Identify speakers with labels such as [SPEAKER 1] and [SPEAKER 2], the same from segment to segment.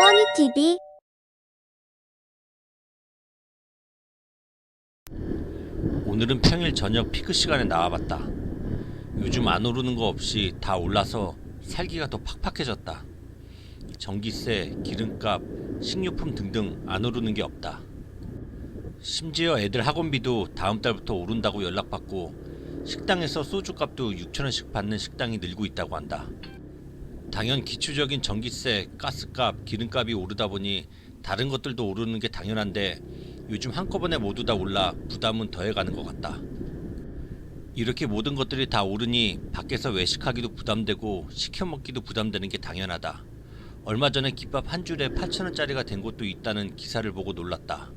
[SPEAKER 1] 꺼니TV
[SPEAKER 2] 오늘은 평일 저녁 피크 시간에 나와봤다. 요즘 안 오르는 거 없이 다 올라서 살기가 더 팍팍해졌다. 전기세, 기름값, 식료품 등등 안 오르는 게 없다. 심지어 애들 학원비도 다음 달부터 오른다고 연락받고 식당에서 소주값도 6천원씩 받는 식당이 늘고 있다고 한다. 당연 기초적인 전기세, 가스값, 기름값이 오르다 보니 다른 것들도 오르는 게 당연한데 요즘 한꺼번에 모두 다 올라 부담은 더해가는 것 같다. 이렇게 모든 것들이 다 오르니 밖에서 외식하기도 부담되고 시켜 먹기도 부담되는 게 당연하다. 얼마 전에 김밥 한 줄에 8,000원짜리가 된 곳도 있다는 기사를 보고 놀랐다.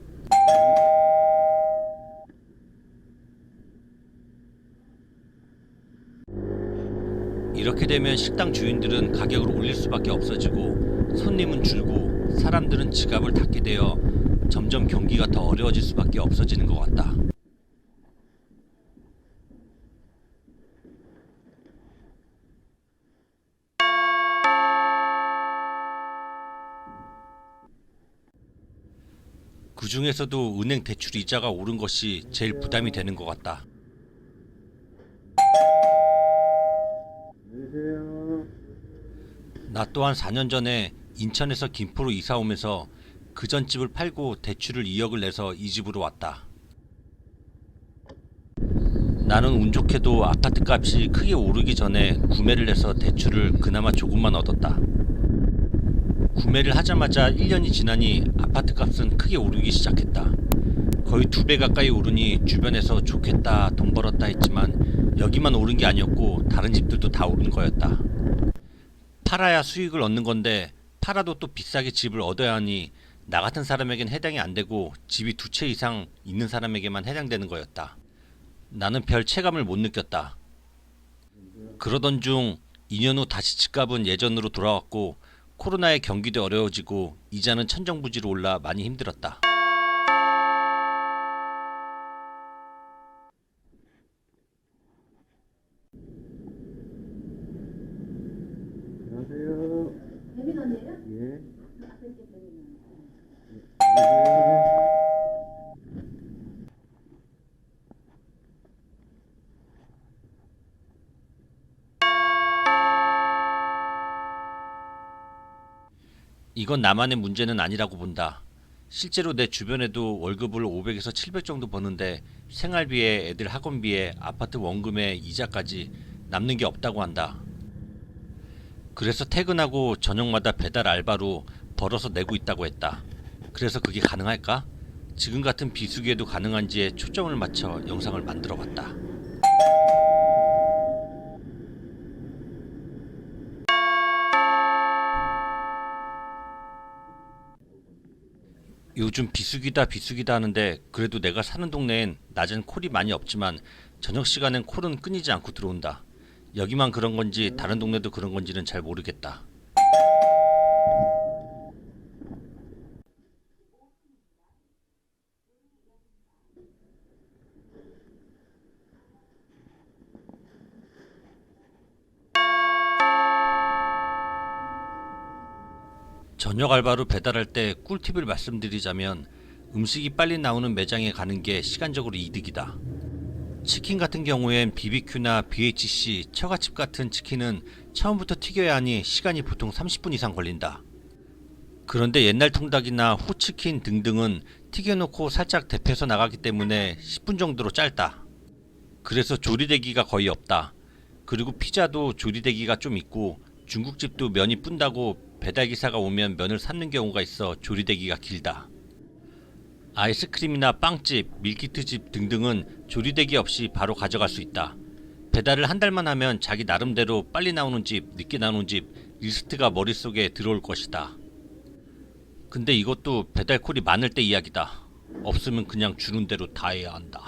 [SPEAKER 2] 이렇게 되면 식당 주인들은 가격을 올릴 수밖에 없어지고 손님은 줄고 사람들은 지갑을 닫게 되어 점점 경기가 더 어려워질 수밖에 없어지는 것 같다. 그 중에서도 은행 대출 이자가 오른 것이 제일 부담이 되는 것 같다. 나 또한 4년 전에 인천에서 김포로 이사 오면서 그 전 집을 팔고 대출을 2억을 내서 이 집으로 왔다. 나는 운 좋게도 아파트 값이 크게 오르기 전에 구매를 해서 대출을 그나마 조금만 얻었다. 구매를 하자마자 1년이 지나니 아파트 값은 크게 오르기 시작했다. 거의 두 배 가까이 오르니 주변에서 좋겠다, 돈 벌었다 했지만 여기만 오른 게 아니었고 다른 집들도 다 오른 거였다. 팔아야 수익을 얻는 건데 팔아도 또 비싸게 집을 얻어야 하니 나 같은 사람에겐 해당이 안 되고 집이 두 채 이상 있는 사람에게만 해당되는 거였다. 나는 별 체감을 못 느꼈다. 그러던 중 2년 후 다시 집값은 예전으로 돌아왔고 코로나에 경기도 어려워지고 이자는 천정부지로 올라 많이 힘들었다.
[SPEAKER 3] 안녕하세요.
[SPEAKER 4] 배민원이에요?
[SPEAKER 3] 예.
[SPEAKER 4] 앞에.
[SPEAKER 2] 이건 나만의 문제는 아니라고 본다. 실제로 내 주변에도 월급을 500에서 700 정도 버는데 생활비에 애들 학원비에 아파트 원금에 이자까지 남는 게 없다고 한다. 그래서 퇴근하고 저녁마다 배달 알바로 벌어서 내고 있다고 했다. 그래서 그게 가능할까? 지금 같은 비수기에도 가능한지에 초점을 맞춰 영상을 만들어 봤다. 요즘 비수기다 비수기다 하는데 그래도 내가 사는 동네엔 낮엔 콜이 많이 없지만 저녁 시간엔 콜은 끊이지 않고 들어온다. 여기만 그런 건지 다른 동네도 그런 건지는 잘 모르겠다. 저녁 알바로 배달할 때 꿀팁을 말씀드리자면 음식이 빨리 나오는 매장에 가는 게 시간적으로 이득이다. 치킨 같은 경우엔 BBQ나 BHC, 처갓집 같은 치킨은 처음부터 튀겨야 하니 시간이 보통 30분 이상 걸린다. 그런데 옛날 통닭이나 호치킨 등등은 튀겨놓고 살짝 데펴서 나가기 때문에 10분 정도로 짧다. 그래서 조리대기가 거의 없다. 그리고 피자도 조리대기가 좀 있고 중국집도 면이 뿰다고 배달기사가 오면 면을 삶는 경우가 있어 조리대기가 길다. 아이스크림이나 빵집, 밀키트집 등등은 조리대기 없이 바로 가져갈 수 있다. 배달을 한 달만 하면 자기 나름대로 빨리 나오는 집, 늦게 나오는 집 리스트가 머릿속에 들어올 것이다. 근데 이것도 배달 콜이 많을 때 이야기다. 없으면 그냥 주는 대로 다 해야 한다.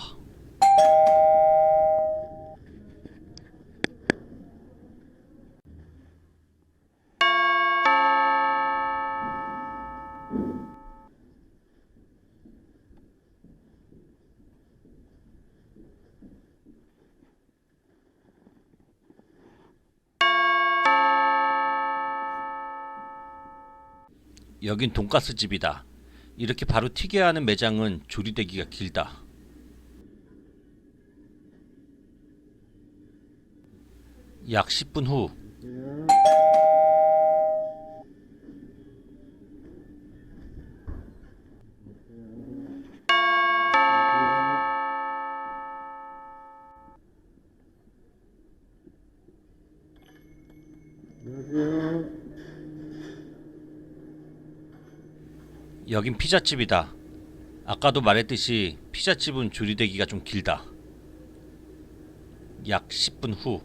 [SPEAKER 2] 여긴 돈가스 집이다. 이렇게 바로 튀겨야 하는 매장은 조리대기가 길다. 약 10분 후 여긴 피자집이다. 아까도 말했듯이 피자집은 조리대기가 좀 길다. 약 10분 후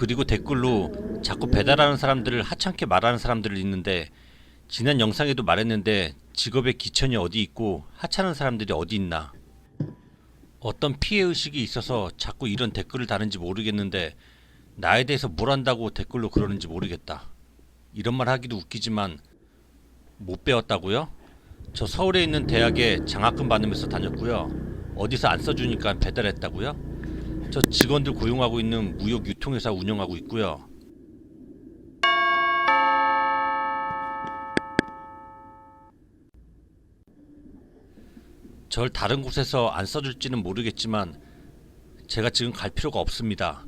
[SPEAKER 2] 그리고 댓글로 자꾸 배달하는 사람들을 하찮게 말하는 사람들을 있는데 지난 영상에도 말했는데 직업의 기천이 어디 있고 하찮은 사람들이 어디 있나 어떤 피해 의식이 있어서 자꾸 이런 댓글을 다는지 모르겠는데 나에 대해서 뭘 안다고 댓글로 그러는지 모르겠다 이런 말 하기도 웃기지만 못 배웠다고요? 저 서울에 있는 대학에 장학금 받으면서 다녔고요 어디서 안 써주니까 배달했다고요? 저 직원들 고용하고 있는 무역 유통회사 운영하고 있고요. 절 다른 곳에서 안 써줄지는 모르겠지만 제가 지금 갈 필요가 없습니다.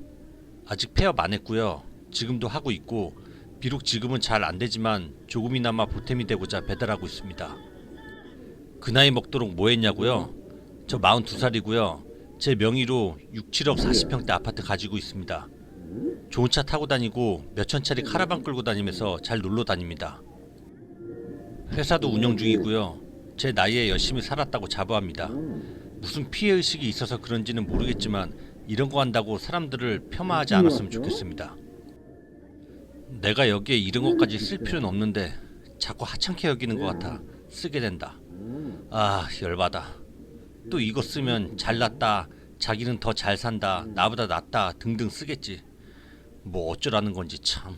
[SPEAKER 2] 아직 폐업 안 했고요. 지금도 하고 있고 비록 지금은 잘 안 되지만 조금이나마 보탬이 되고자 배달하고 있습니다. 그 나이 먹도록 뭐 했냐고요? 저 42살이고요. 제 명의로 6, 7억 40평대 아파트 가지고 있습니다. 좋은 차 타고 다니고 몇 천짜리 카라반 끌고 다니면서 잘 놀러 다닙니다. 회사도 운영 중이고요. 제 나이에 열심히 살았다고 자부합니다. 무슨 피해 의식이 있어서 그런지는 모르겠지만 이런 거 한다고 사람들을 폄하하지 않았으면 좋겠습니다. 내가 여기에 이런 것까지 쓸 필요는 없는데 자꾸 하찮게 여기는 것 같아 쓰게 된다. 아 열받아. 또 이거 쓰면 잘났다, 자기는 더 잘 산다, 나보다 낫다 등등 쓰겠지. 뭐 어쩌라는 건지 참.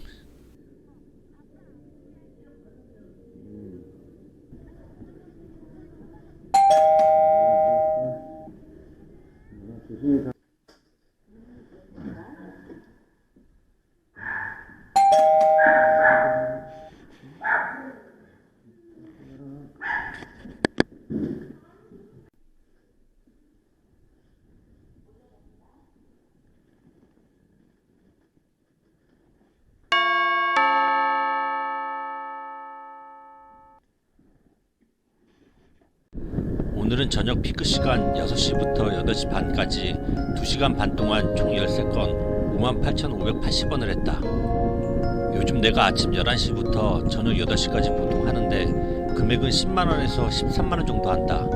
[SPEAKER 2] 오늘은 저녁 피크 시간 6시부터 8시 반까지 2시간 반 동안 총 13건 58,580원을 했다. 요즘 내가 아침 11시부터 저녁 8시까지 보통 하는데 금액은 10만원에서 13만원 정도 한다.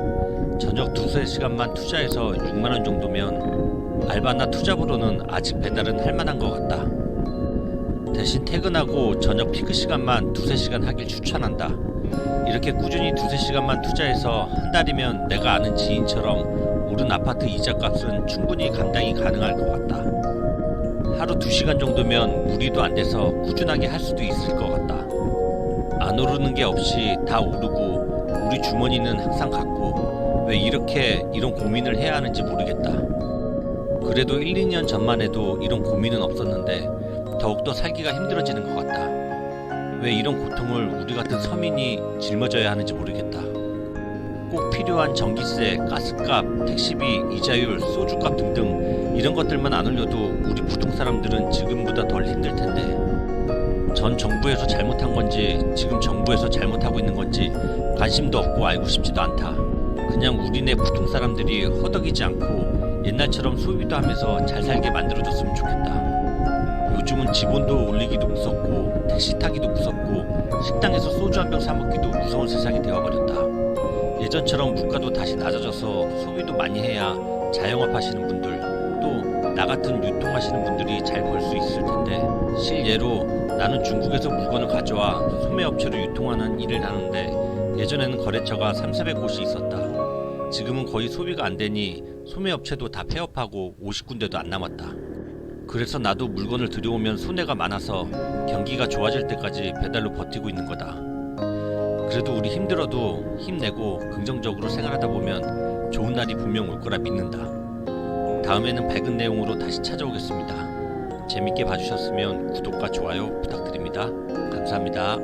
[SPEAKER 2] 저녁 두세 시간만 투자해서 6만원 정도면 알바나 투잡으로는 아직 배달은 할 만한 것 같다. 대신 퇴근하고 저녁 피크 시간만 두세 시간 하길 추천한다. 이렇게 꾸준히 두세 시간만 투자해서 한 달이면 내가 아는 지인처럼 오른 아파트 이자 값은 충분히 감당이 가능할 것 같다. 하루 두 시간 정도면 무리도 안 돼서 꾸준하게 할 수도 있을 것 같다. 안 오르는 게 없이 다 오르고 우리 주머니는 항상 같고 왜 이렇게 이런 고민을 해야 하는지 모르겠다. 그래도 1, 2년 전만 해도 이런 고민은 없었는데 더욱더 살기가 힘들어지는 것 같다. 왜 이런 고통을 우리 같은 서민이 짊어져야 하는지 모르겠다. 꼭 필요한 전기세, 가스값, 택시비, 이자율, 소주값 등등 이런 것들만 안 올려도 우리 부동 사람들은 지금보다 덜 힘들 텐데 전 정부에서 잘못한 건지 지금 정부에서 잘못하고 있는 건지 관심도 없고 알고 싶지도 않다. 그냥 우리네 부동 사람들이 허덕이지 않고 옛날처럼 소비도 하면서 잘 살게 만들어줬으면 좋겠다. 요즘은 지본도 올리기도 무섭고 택시 타기도 무섭고 식당에서 소주 한 병 사 먹기도 무서운 세상이 되어버렸다. 예전처럼 물가도 다시 낮아져서 소비도 많이 해야 자영업 하시는 분들 또 나 같은 유통하시는 분들이 잘 벌 수 있을 텐데 실예로 나는 중국에서 물건을 가져와 소매업체로 유통하는 일을 하는데 예전에는 거래처가 3, 400곳이 있었다. 지금은 거의 소비가 안 되니 소매업체도 다 폐업하고 50군데도 안 남았다. 그래서 나도 물건을 들여오면 손해가 많아서 경기가 좋아질 때까지 배달로 버티고 있는 거다. 그래도 우리 힘들어도 힘내고 긍정적으로 생활하다 보면 좋은 날이 분명 올 거라 믿는다. 다음에는 밝은 내용으로 다시 찾아오겠습니다. 재밌게 봐주셨으면 구독과 좋아요 부탁드립니다. 감사합니다.